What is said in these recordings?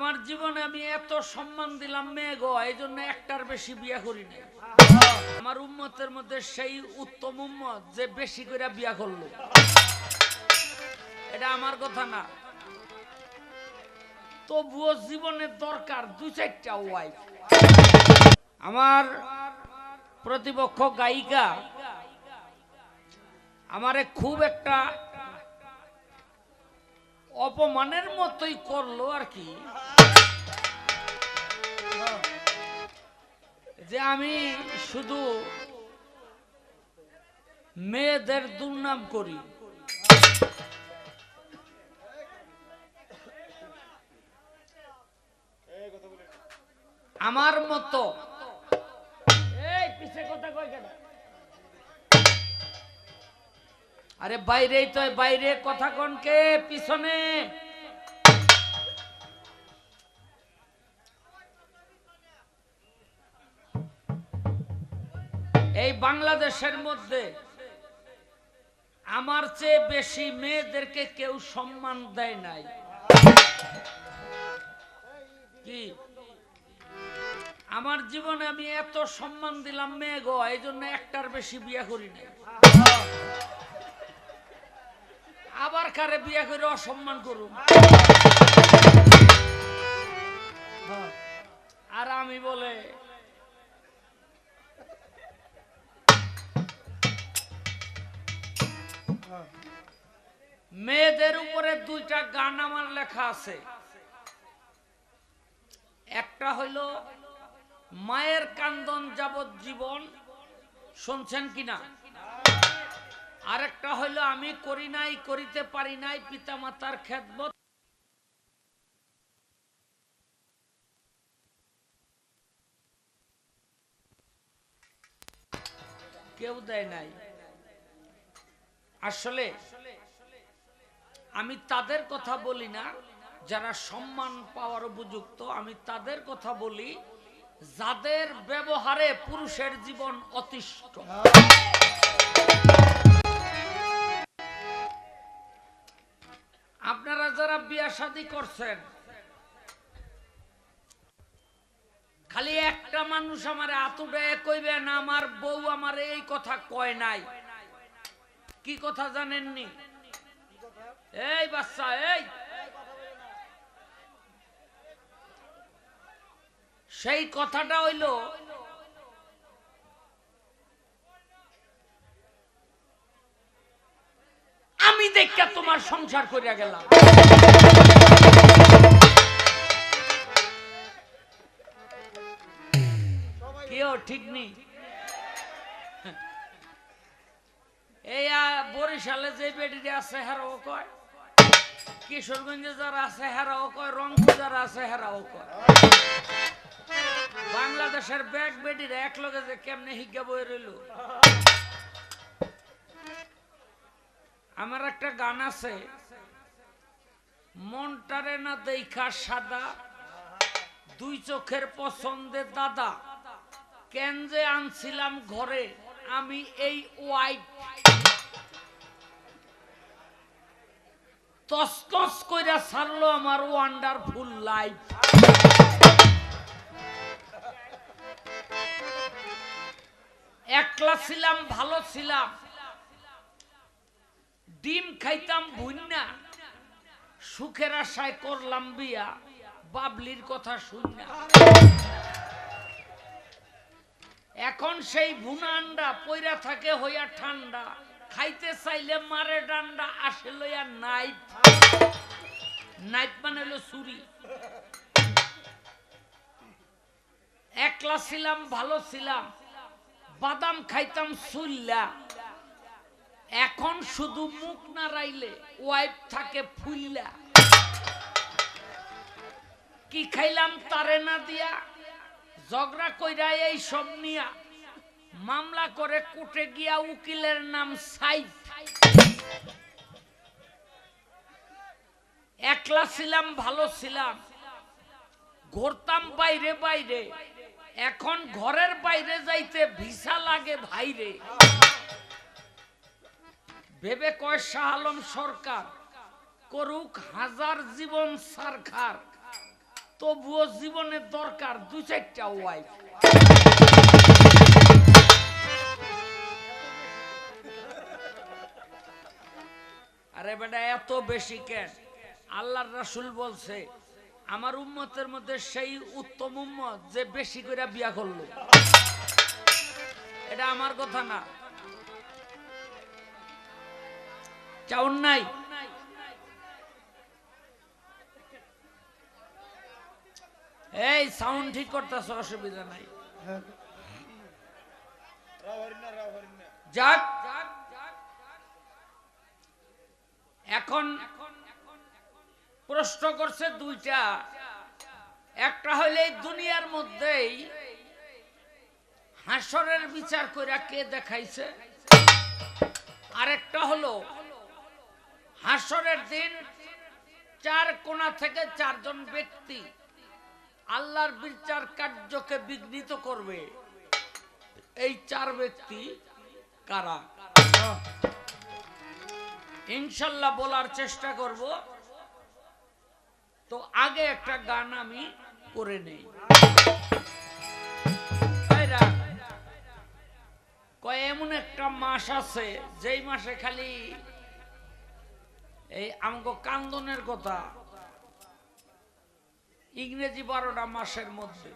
আমার জীবনে আমি এত সম্মান দিলাম মেয়ে গো এই জন্য একটার বেশি বিয়া করি নাই। আমার উম্মতের মধ্যে সেই উত্তম উম্মত যে বেশি করে বিয়া করল। এটা আমার কথা না। তবুও জীবনের দরকার দু চারটা ওয়াইফ আমার প্রতিপক্ষ গায়িকা, আমারে খুব একটা অপমানের মতোই করল আর কি। যে আমি শুধু মেয়েদের দুর্নাম করি। আমার মতো। আরে বাইরেই তো বাইরে কথা কনকে পিছনে। এই বাংলাদেশের মধ্যে আমার চেয়ে বেশি মেয়েদেরকে কেউ সম্মান দেয় নাই। কি? আমার জীবনে আমি এত সম্মান দিলাম মেয়ে গো, এই জন্য একটার বেশি বিয়া করি নাই। আবার কারে বিয়া করে অসম্মান করুন আর আমি বলে মেয়েদের উপরে দুইটা গান আমার লেখা আছে। একটা হইল, মায়ের কান্দন যাবত জীবন, শুনছেন কিনা? আরেকটা হইল, আমি করি নাই, করিতে পারি নাই পিতা মাতার খেদমত। কেউ দেয় নাই। আসলে আমি তাদের কথা বলি না, যারা সম্মান পাওয়ার উপযুক্ত, আমি তাদের কথা বলি যাদের ব্যবহারে পুরুষের জীবন অতিষ্ঠ। আপনারা যারা বিয়া শাদি করছেন, খালি একটা মানুষ আমার আতুডে কইবে না, আমার বউ আমার এই কথা কয় নাই। কি কথা জানেননি? এই বাচ্চা, এই। সেই কথাটা হইল, আমি দেখা তোমার সংসার করিয়া গেলাম। কেউ ঠিক নেই। আ, বরিশালে যে বেডিতে আছে হেরাও কয়? কিশোরগঞ্জে যারা আছে হেরাও কয় রংপুর যারা আছে হেরাও কয়। বাংলাদেশের ব্যাগ বেডির এক লগে যে কেমনে হিজ্ঞা বই রইল। আমার একটা গান আছে মনটারে না দেখা সাদা দুই চোখের পছন্দে দাদা কেন যে আনছিলাম ঘরে আমি এই ওয়াইফ তস কইরা ছাড়লো আমার ওয়ান্ডারফুল লাইফ একলা ছিলাম, ভালো ছিলাম। ডিম খাইতাম ভুন্না সুখের আশায় করলাম বিয়া, বাবলির কথা শুননা এখন সেই ভুনা আন্ডা পইরা থাকে হইয়া ঠান্ডা। খাইতে চাইলে মারে ডান্ডা, আসে লইয়া নাইট নাইট মানে হলো চুরি একলা ছিলাম, ভালো ছিলাম। বাদাম খাইতাম সুল্লা এখন শুধু মুখ নাড়াইলে ওয়াইফ থাকে ফুল্লা কি খাইলাম তারে না দিয়া? ঝগড়া কইরা এই সব নিয়া মামলা করে কোর্টে গিয়া উকিলের নাম একলা ছিলাম, ভালো ছিলাম। ঘুরতাম বাইরে বাইরে। এখন ঘরের বাইরে যাইতে ভিসা লাগে ভাইরে। ভেবে কয় শাহ আলম সরকার, করুক হাজার জীবন সারখার। তবুও জীবনের দরকার দু চারটা ওয়াইফ আরে বেটা, এত বেশি কেন? আল্লাহর রাসুল বলছে, আমার উম্মতের মধ্যে সেই উত্তম উম্মত যে বেশি করে বিয়া করল। এটা আমার কথা না। চাউন নাই? এই সাউন্ড ঠিক করতেছ, অসুবিধা নাই। যাক, এখন প্রশ্ন করছে দুইটা। একটা হইলে দুনিয়ার মধ্যেই হাসরের বিচার কইরা কে দেখাইছে? আরেকটা হলো হাসরের দিন চার কোণা থেকে চারজন ব্যক্তি আল্লাহর বিচার কার্যকে বিঘ্নিত করবে। এই চার ব্যক্তি কারা? ইনশাল্লাহ বলার চেষ্টা করব। তো আগে একটা গান আমি করে নেই। কয়, এমন একটা মাস আছে, যেই মাসে খালি এই আমগো কান্দনের কথা। ইংরেজি বারোটা মাসের মধ্যে।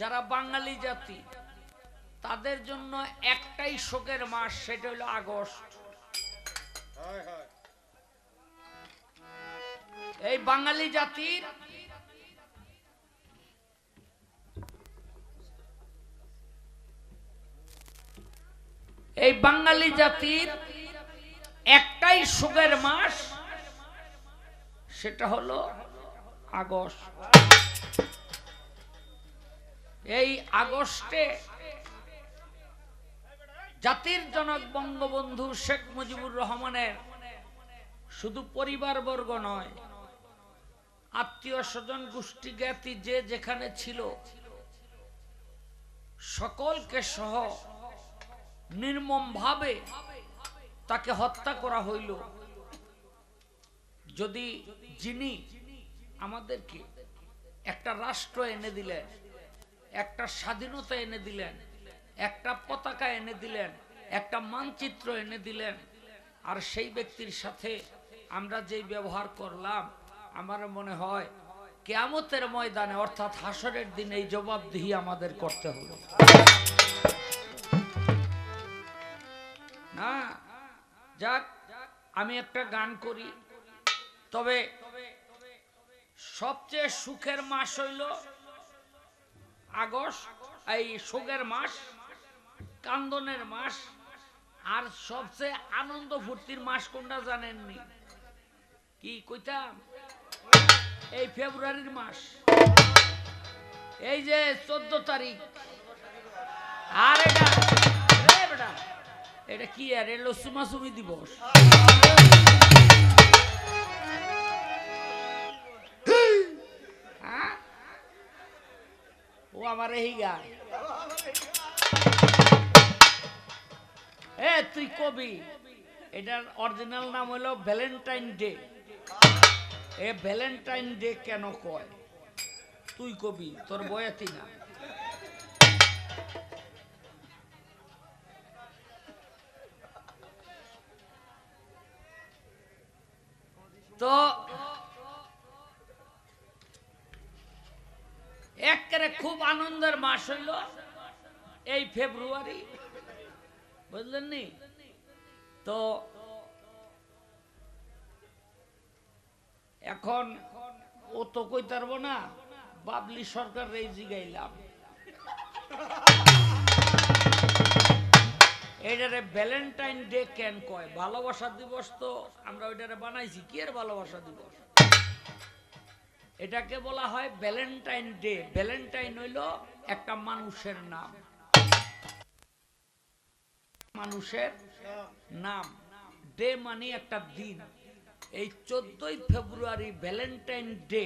যারা বাঙালি জাতি, তাদের জন্য একটাই শোকের মাস, সেটা হলো আগস্ট। এই বাঙালি জাতির এই বাঙালি জাতির একটাই সুখের মাস, সেটা হলো আগস্ট। এই আগস্টে জাতির জনক বঙ্গবন্ধু শেখ মুজিবুর রহমানের শুধু পরিবারবর্গ নয়, আত্মীয় স্বজন, গোষ্ঠী, জ্ঞাতি, যে যেখানে ছিল, সকলকে সহ নির্মম ভাবে তাকে হত্যা করা হইল। যদি যিনি আমাদেরকে একটা রাষ্ট্র এনে দিলেন, একটা স্বাধীনতা এনে দিলেন, একটা পতাকা এনে দিলেন, একটা মানচিত্র এনে দিলেন। আর সেই ব্যক্তির সাথে আমরা যেই ব্যবহার করলাম, আমার মনে হয় কেয়ামতের ময়দানে, অর্থাৎ হাসরের দিন, এই জবাবদিহি আমাদের করতে হলো না, যাক, আমি একটা গান করি। তবে সবচেয়ে সুখের মাস হইল আগস্ট, এই শোকের মাস, কান্দনের মাস, আর সবচেয়ে আনন্দ ফুর্তির মাস কোনটা জানেননি? কি কইতাম? এই ফেব্রুয়ারির মাস। এই যে চোদ্দ তারিখ। আর এটা এটা কি আর? এলো সুমাসুমি দিবস। আমার এই গান এ, তুই কবি? এটার অরিজিনাল নাম হলো ভ্যালেন্টাইন ডে এ ভ্যালেন্টাইন ডে কেন কয়? তুই কবি, তোর বয়াতি না। একেবারে খুব আনন্দের মাস হইল এই ফেব্রুয়ারি বুঝলেন নি তো এখন ও তো কইতে পারব না, বাবলি সরকার এই জিগাইলাম। এইটারে ভ্যালেন্টাইন ডে কেন কয়? ভালোবাসা দিবস তো আমরা ওইটারে বানাইছি, কি আর ভালোবাসা দিবস? এটাকে বলা হয় ভ্যালেন্টাইন ডে ভ্যালেন্টাইন হইল একটা মানুষের নাম। মানুষের নাম। ডে মানে একটা দিন। এই চোদ্দই ফেব্রুয়ারি ভ্যালেন্টাইন ডে